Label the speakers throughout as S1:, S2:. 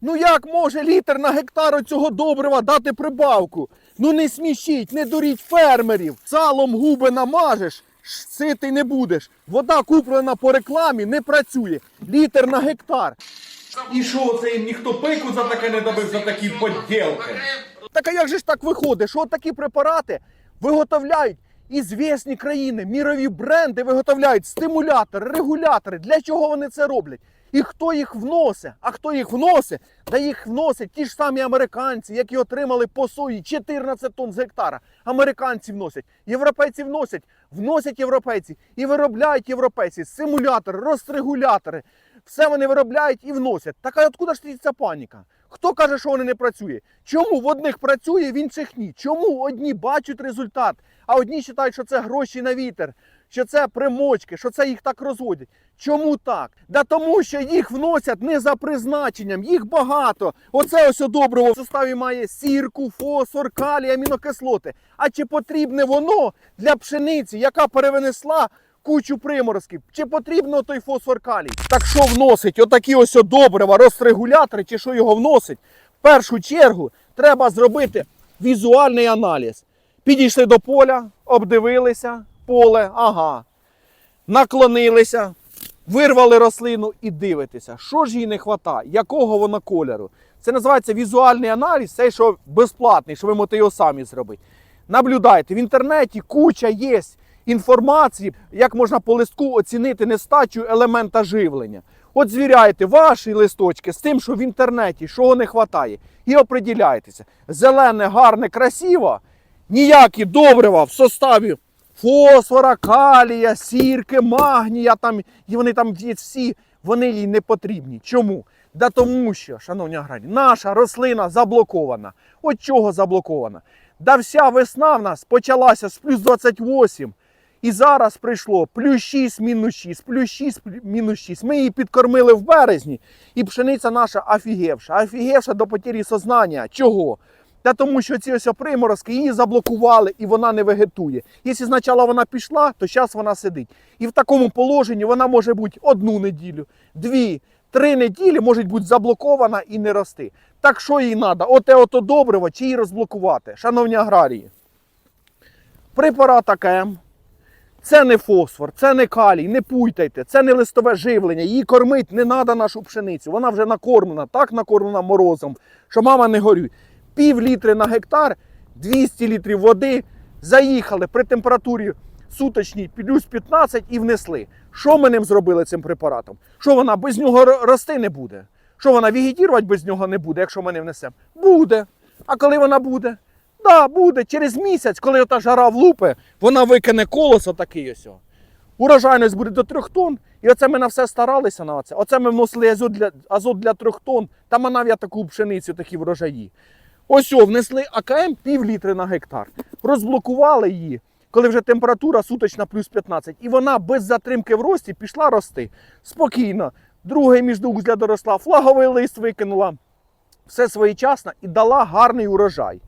S1: Ну як може літр на гектар цього добрива дати прибавку? Ну не смішіть, не дуріть фермерів. Салом губи намажеш, ситий не будеш. Вода куплена по рекламі не працює. Літр на гектар.
S2: І що це їм ніхто пику за таке не добив за такі подділки?
S1: Так а як же ж так виходить, що такі препарати виготовляють ізвісні країни, мірові бренди виготовляють стимулятори, регулятори. Для чого вони це роблять? І хто їх вносить? А хто їх вносить? Да їх вносять ті ж самі американці, які отримали по сої 14 тонн з гектара. Американці вносять, європейці вносять, вносять європейці і виробляють європейці симулятори, розрегулятори. Все вони виробляють і вносять. Так а откуда ж ця паніка? Хто каже, що вони не працює? Чому в одних працює, в інших ні? Чому одні бачать результат, а одні вважають, що це гроші на вітер, що це примочки, що це їх так розводять? Чому так? Да тому, що їх вносять не за призначенням, їх багато. Оце ось добриво в составі має сірку, фосфор, калій, амінокислоти. А чи потрібне воно для пшениці, яка перевинесла кучу приморозків? Чи потрібно той фосфор калій? Так що вносить? Отакі ось добрива, розрегулятори, чи що його вносить? В першу чергу треба зробити візуальний аналіз. Підійшли до поля, обдивилися поле, ага. Наклонилися, вирвали рослину і дивитеся, що ж їй не вистачає, якого вона кольору. Це називається візуальний аналіз, цей, що безплатний, що ви можете його самі зробити. Наблюдайте, в інтернеті куча є інформації, як можна по листку оцінити нестачу елемента живлення. От звіряєте ваші листочки з тим, що в інтернеті, що не вистачає, і оприділяєтеся. Зелене, гарне, красиво, ніякі добрива в составі фосфора, калія, сірки, магнія, там, і вони там всі, вони їй не потрібні. Чому? Да тому що, шановні аграрії, наша рослина заблокована. От чого заблокована? Да вся весна в нас почалася з плюс 28. І зараз прийшло плюс 6, мінус 6, плюс 6, мінус 6. Ми її підкормили в березні, і пшениця наша офігевша. Офігевша до потері сознання. Чого? Та тому що ці ось приморозки її заблокували і вона не вегетує. Якщо спочатку вона пішла, то зараз вона сидить. І в такому положенні вона може бути одну неділю, дві, три неділі може бути заблокована і не рости. Так що їй треба? Оте ото добриво чи її розблокувати? Шановні аграрії, препарат АКМ. Це не фосфор, це не калій, не пуйтайте, це не листове живлення. Її кормить не треба нашу пшеницю. Вона вже накормлена, так накормлена морозом, що мама не горює. Пів літри на гектар, 200 літрів води. Заїхали при температурі суточній плюс 15 і внесли. Що ми ним зробили цим препаратом? Що вона без нього рости не буде? Що вона вегетувати без нього не буде, якщо ми не внесемо? Буде. А коли вона буде? Да, буде. Через місяць, коли ота жара влупе, вона викине колос отакий ось. Урожайність буде до 3 тонн. І оце ми на все старалися на це. Оце ми вносили азот для, азот для 3 тонн. Та манав я таку пшеницю, такі врожаї. Ось о, внесли АКМ пів літри на гектар. Розблокували її, коли вже температура суточна плюс 15. І вона без затримки в рості пішла рости. Спокійно. Друге міждоузля доросла, флаговий лист викинула. Все своєчасно і дала гарний урожай.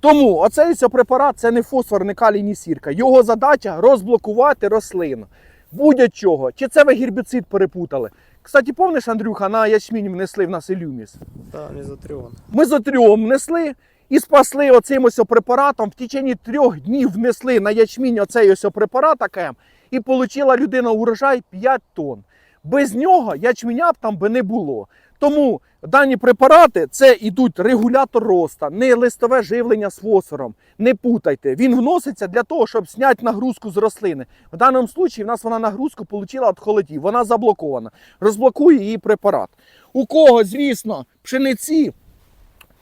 S1: Тому оцей препарат це не фосфор, не калій, ні сірка. Його задача розблокувати рослину. Будь-чого. Чи це ви гербіцид перепутали? Кстати, помниш, Андрюха, на ячмінь внесли в нас ілюміс?
S3: Да, мезотріон.
S1: Ми за трьом внесли і спасли оцим ось препаратом. В течение трьох днів внесли на ячмінь оцей ось препарат АКМ і отримала людина урожай 5 тонн. Без нього ячменя б там би не було. Тому дані препарати це ідуть регулятор роста, не листове живлення з фосфором. Не путайте. Він вноситься для того, щоб зняти нагрузку з рослини. В даному випадку в нас вона нагрузку отримала від холодів. Вона заблокована. Розблокує її препарат. У кого, звісно, пшениці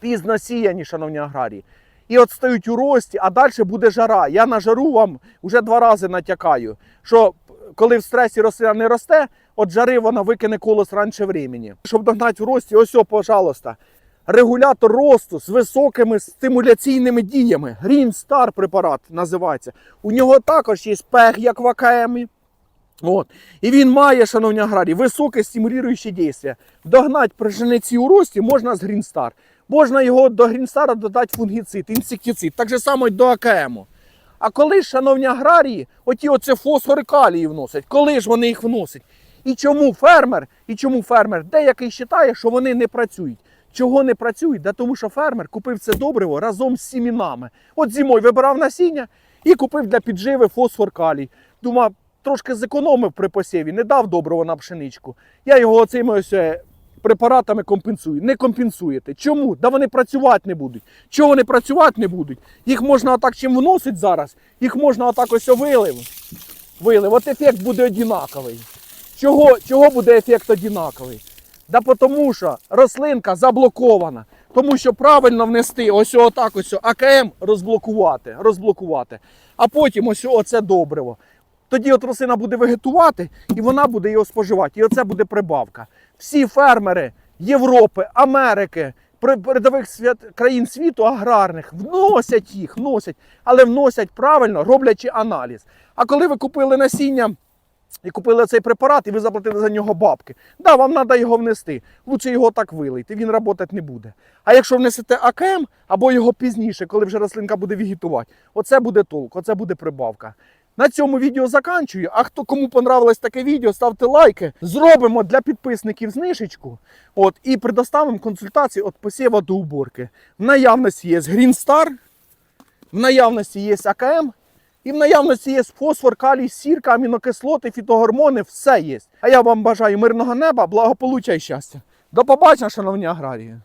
S1: пізно сіяні, шановні аграрії. І от стають у рості, а далі буде жара. Я на жару вам вже два рази натякаю, що коли в стресі рослина не росте, от жари вона викине колос раніше времени. Щоб догнати в рості, ось, пожалуйста, регулятор росту з високими стимуляційними діями. Green Star препарат називається. У нього також є пег, як в АКМі. От. І він має, шановні аграрії, високе стимулююче дійство. Догнати пшениці у рості можна з Green Star. Можна його до Star додати фунгіцид, інсектицид, так же само й до АКМу. А коли шановні аграрії, оті оце фосфори калії вносять, коли ж вони їх вносять? І чому фермер, і чому фермер деякий вважає, що вони не працюють? Чого не працюють? Да тому що фермер купив це добриво разом з сімінами. От зимою вибирав насіння і купив для підживи фосфор калій. Думав, трошки зекономив при посіві, не дав доброго на пшеничку. Я його оцими ось е, препаратами компенсую. Не компенсуєте. Чому? Да вони працювати не будуть. Чого вони працювати не будуть? Їх можна отак чим вносить зараз, їх можна отак ось вилив. Вилив. От ефект буде однаковий. Чого, чого буде ефект однаковий? Да тому що рослинка заблокована. Тому що правильно внести ось отак ось АКМ розблокувати, розблокувати. А потім ось оце добриво. Тоді от рослина буде вегетувати і вона буде його споживати. І оце буде прибавка. Всі фермери Європи, Америки, передових свят... країн світу аграрних вносять їх, вносять, але вносять правильно, роблячи аналіз. А коли ви купили насіння і купили цей препарат, і ви заплатили за нього бабки. Да, вам треба його внести. Лучше його так вилийте, він працювати не буде. А якщо внесете АКМ або його пізніше, коли вже рослинка буде вегетувати, оце буде толк, оце буде прибавка. На цьому відео заканчую. А хто кому понравилось таке відео, ставте лайки. Зробимо для підписників знижечку. От, і предоставимо консультації від посіва до уборки. В наявності є Green Star, в наявності є АКМ, і в наявності є фосфор, калій, сірка, амінокислоти, фітогормони, все є. А я вам бажаю мирного неба, благополуччя і щастя. До побачення, шановні аграрії.